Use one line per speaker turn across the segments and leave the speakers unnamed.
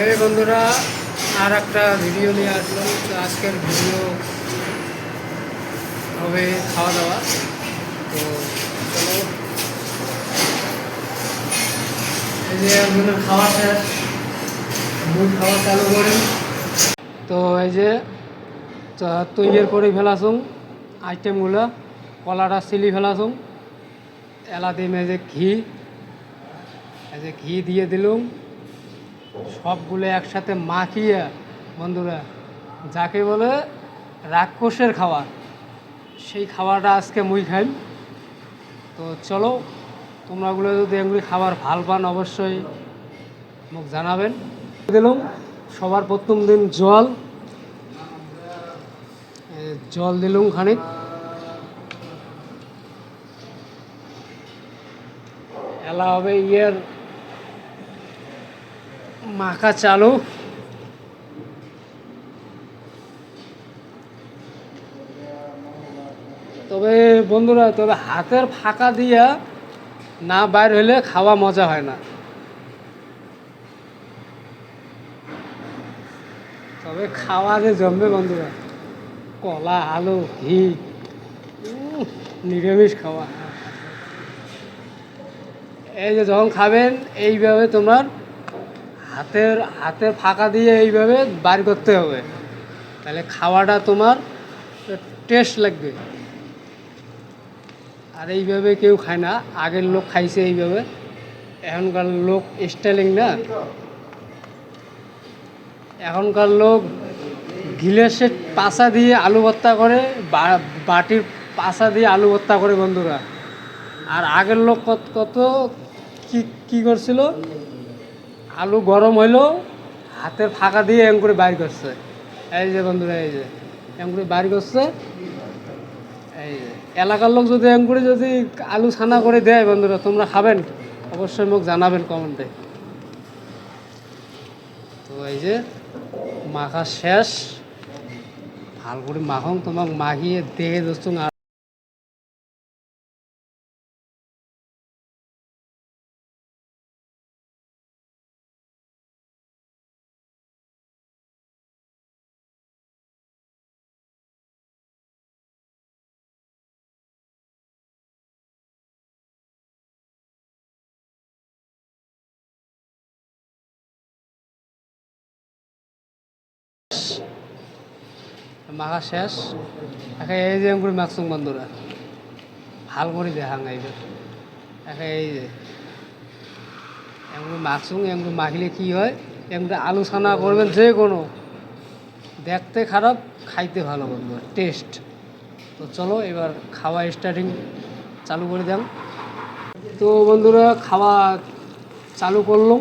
এই বন্ধুরা, আর একটা ভিডিও নিয়ে আসলাম। তো আজকের ভিডিও হবে খাওয়া দাওয়া তো চলো। এই যে একজনের খাওয়া শেষ মুখ খাওয়া চালু করি তো এই যে চ- তৈরি করে ফেলাসুম আইটেমগুলো কলাটা চিলি ফেলাসুম এলা দিম এই যে ঘি, এই যে ঘি দিয়ে দিলুম। সবগুলো একসাথে মাখিয়ে, বন্ধুরা, যাকে বলে রাক্ষসের খাবার, সেই খাবারটা আজকে মুই খাই তো চলো তোমরাগুলো যদি এগুলি খাবার ভালো পান, অবশ্যই মোক জানাবেন। দিলাম, সবার প্রথম দিন জল। জল দিলুম খানিক। এলা হবে ইয়ের মাখা চালু। তবে বন্ধুরা, তবে হাতের ফাঁকা দিয়া না বাইর হলে খাওয়া মজা হয় না। তবে খাওয়া যে জমবে বন্ধুরা, কলা, আলু, ঘি নিরামিষ খাওয়া। এই যে যখন খাবেন, এইভাবে তোমার হাতের হাতের ফাঁকা দিয়ে এইভাবে বার করতে হবে। তাহলে খাওয়াটা তোমার টেস্ট লাগবে। আর এইভাবে কেউ খায় না। আগের লোক খাইছে এইভাবে। এখনকার লোক স্টাইলিং না। এখনকার লোক গিলাসের পাশা দিয়ে আলু ভর্তা করে বাটির পাশা দিয়ে আলু ভর্তা করে বন্ধুরা। আর আগের লোক কত কত কি, কী করছিল? আলু গরম হইল, হাতের ফাঁকা দিয়ে এম করে বাইর করছে। এই যে বন্ধুরা, এই যে এম করে বাইর করছে। এই যে, এলাকার লোক যদি এম করে যদি আলু ছানা করে দেয় বন্ধুরা, তোমরা খাবেন? অবশ্যই মোক জানাবেন কমেন্টে। তো এই যে, মাখা শেষ। ভালো করে মাখং তোমাক মাখিয়ে দেহে দোস্ত মাখা শেষ। একে এই যে করে মাখছুং বন্ধুরা ভালো করে দেখাং এইবার একে এই যে এমনি মাখছুং এমনি মাখলে কি হয়? এমনি আলোচনা করবেন যে কোনো। দেখতে খারাপ, খাইতে ভালো বন্ধুরা, টেস্ট। তো চলো এবার খাওয়া স্টার্টিং চালু করে দেন। তো বন্ধুরা, খাওয়া চালু করলাম।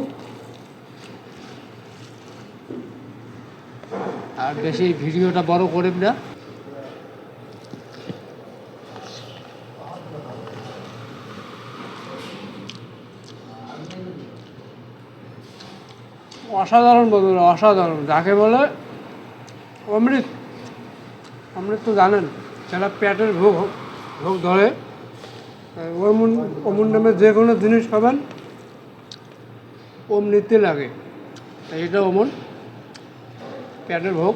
আর বেশি ভিডিওটা বড় করিব না। অসাধারণ বন্ধুরা, অসাধারণ। যাকে বলে অমৃত। অমৃত তো জানেন, যারা পেটের ভোগ ভোগ ধরে ওমন অমন নামে যে কোনো জিনিস খাবেন অমৃতই লাগে। এটা অমন পেটের ভোগ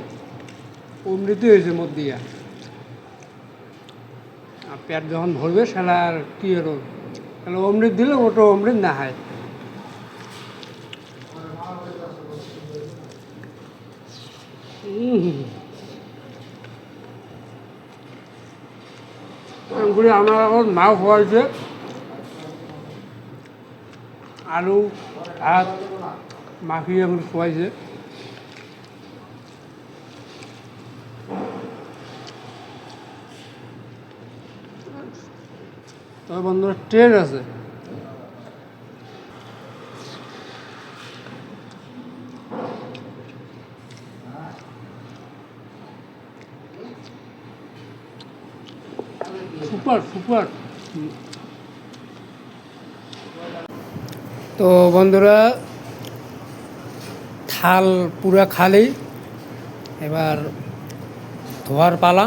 অমৃতই হয়েছে মদ দিয়া। আর পেট যখন ভরবে সেটা আর কি হলো? তাহলে অমৃত দিলে ওটা অমৃত না হয়। আমার এখন মাও খোয়াইছে। আলু, ভাত মাখিয়ে এগুলো খোয়াইছে। তবে বন্ধুরা ট্রেন আছে। তো বন্ধুরা থাল পুরা খালি এবার ধোয়ার পালা।